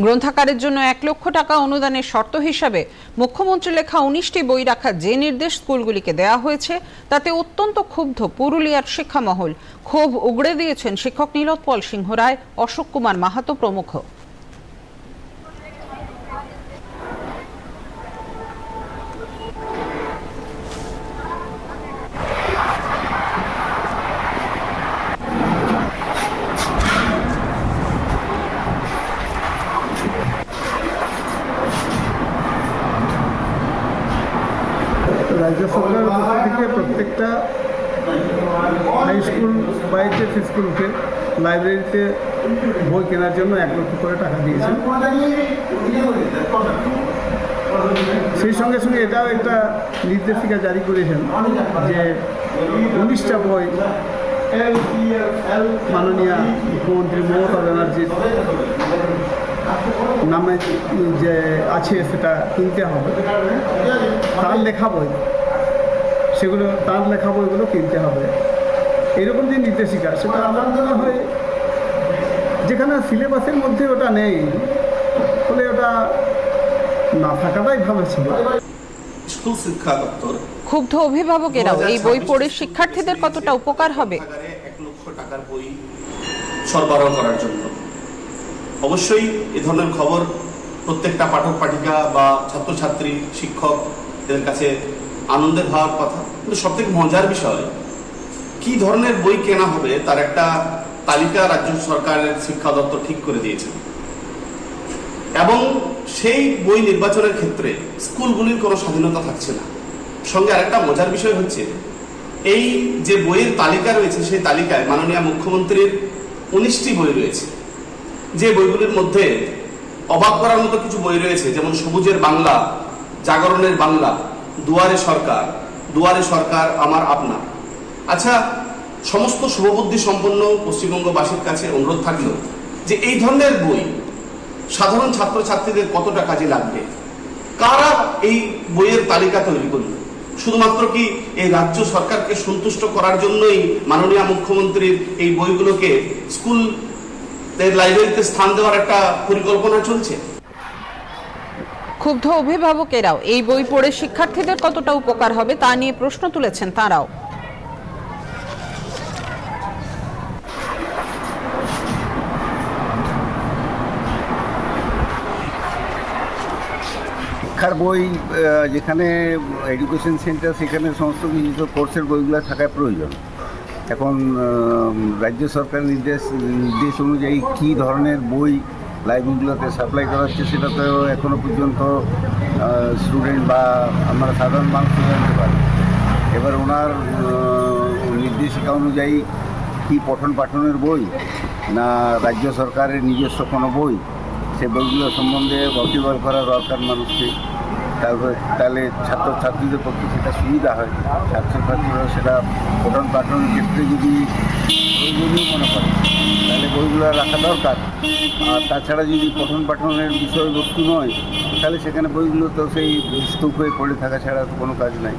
গ্রন্থাগারের জন্য এক লক্ষ টাকা অনুদানের শর্ত হিসাবে মুখ্যমন্ত্রী লেখা উনিশটি বই রাখার যে নির্দেশ স্কুলগুলিকে দেওয়া হয়েছে, তাতে অত্যন্ত ক্ষুব্ধ পুরুলিয়ার শিক্ষামহল। ক্ষোভ উগড়ে দিয়েছেন শিক্ষক নীলোৎপল সিংহ রায় অশোক কুমার মাহাতো প্রমুখ। রাজ্য সরকারের পক্ষ থেকে প্রত্যেকটা হাই স্কুল বা স্কুলকে লাইব্রেরিতে বই কেনার জন্য এক লক্ষ করে টাকা দিয়েছেন। সেই সঙ্গে সঙ্গে এটাও একটা নির্দেশিকা জারি করেছেন যে উনিশটা বই মাননীয় মুখ্যমন্ত্রী মমতা ব্যানার্জির নামে যে আছে সেটা কিনতে হবে। তার লেখা বই। সেগুলো তার লেখা বইগুলো কিনতে হবে। এরকম যে নির্দেশিকা সেটা আমার মনে হয় যেখানে সিলেবাসের মধ্যে ওটা নেই ফলে ওটা না থাকাটাই ভালো ছিল। স্কুল শিক্ষা দপ্তর ক্ষুব্ধ অভিভাবকেরাও এই বই পড়ে শিক্ষার্থীদের কতটা উপকার হবে? এক লক্ষ টাকার বই সরবরাহ করার জন্য। অবশ্যই এ ধরনের খবর প্রত্যেকটা পাঠক, পাঠিকা বা ছাত্রছাত্রী শিক্ষক এদের কাছে আনন্দের হওয়ার কথা। কিন্তু সব থেকে মজার বিষয়, কি ধরনের বই কেনা হবে তার একটা তালিকা রাজ্য সরকারের শিক্ষা দপ্তর ঠিক করে দিয়েছে। এবং সেই বই নির্বাচনের ক্ষেত্রে স্কুলগুলির কোনো স্বাধীনতা থাকছে না। সঙ্গে আরেকটা মজার বিষয় হচ্ছে, এই যে বইয়ের তালিকা রয়েছে, সেই তালিকায় মাননীয় মুখ্যমন্ত্রীর উনিশটি বই রয়েছে। যে বইগুলির মধ্যে অবাক করার মতো কিছু বই রয়েছে, যেমন সবুজের বাংলা, জাগরণের বাংলা, দুয়ারে সরকার দুয়ারে সরকার আমার আপনার আচ্ছা সমস্ত শুভবুদ্ধি সম্পন্ন পশ্চিমবঙ্গবাসীর কাছে অনুরোধ থাকল যে এই ধরনের বই সাধারণ ছাত্রছাত্রীদের কতটা কাজে লাগবে? কারা এই বইয়ের তালিকা তৈরি করল? শুধুমাত্র কি এই রাজ্য সরকারকে সন্তুষ্ট করার জন্যই মাননীয় মুখ্যমন্ত্রীর এই বইগুলোকে স্কুল লাইব্রেরিতে স্থান দেওয়ার একটা পরিকল্পনা চলছে। ক্ষুব্ধ অভিভাবকেরাও এই বই পড়ে শিক্ষার্থীদের কতটা উপকার হবে তা নিয়ে প্রশ্ন তুলেছেন তাঁরাও। শিক্ষার বই যেখানে এডুকেশন সেন্টার সেখানে সমস্ত কিছু কোর্সের বইগুলো থাকা প্রয়োজন। এখন রাজ্য সরকার নির্দেশ নির্দেশ অনুযায়ী কী ধরনের বই লাইব্রেরিগুলোতে সাপ্লাই করা হচ্ছে সেটা তো এখনও পর্যন্ত স্টুডেন্ট বা আমরা সাধারণ মানুষ জানতে পারি। এবার ওনার নির্দেশিকা অনুযায়ী কী পঠন পাঠনের বই না রাজ্য সরকারের নিজস্ব কোনো বই, সে বইগুলো সম্বন্ধে ওয়াকিবল করা দরকার মানুষকে। তারপরে তাহলে ছাত্রছাত্রীদের পক্ষে সেটা সুবিধা হয়। ছাত্রছাত্রীরা সেটা পঠন পাঠনের ক্ষেত্রে যদি মনে করে, তাহলে বইগুলো রাখা দরকার। আর তাছাড়া যদি পঠন পাঠনের বিষয়বস্তু নয়, তাহলে সেখানে বইগুলো তো সেই স্তূপ হয়ে পড়ে থাকা ছাড়া কোনো কাজ নাই।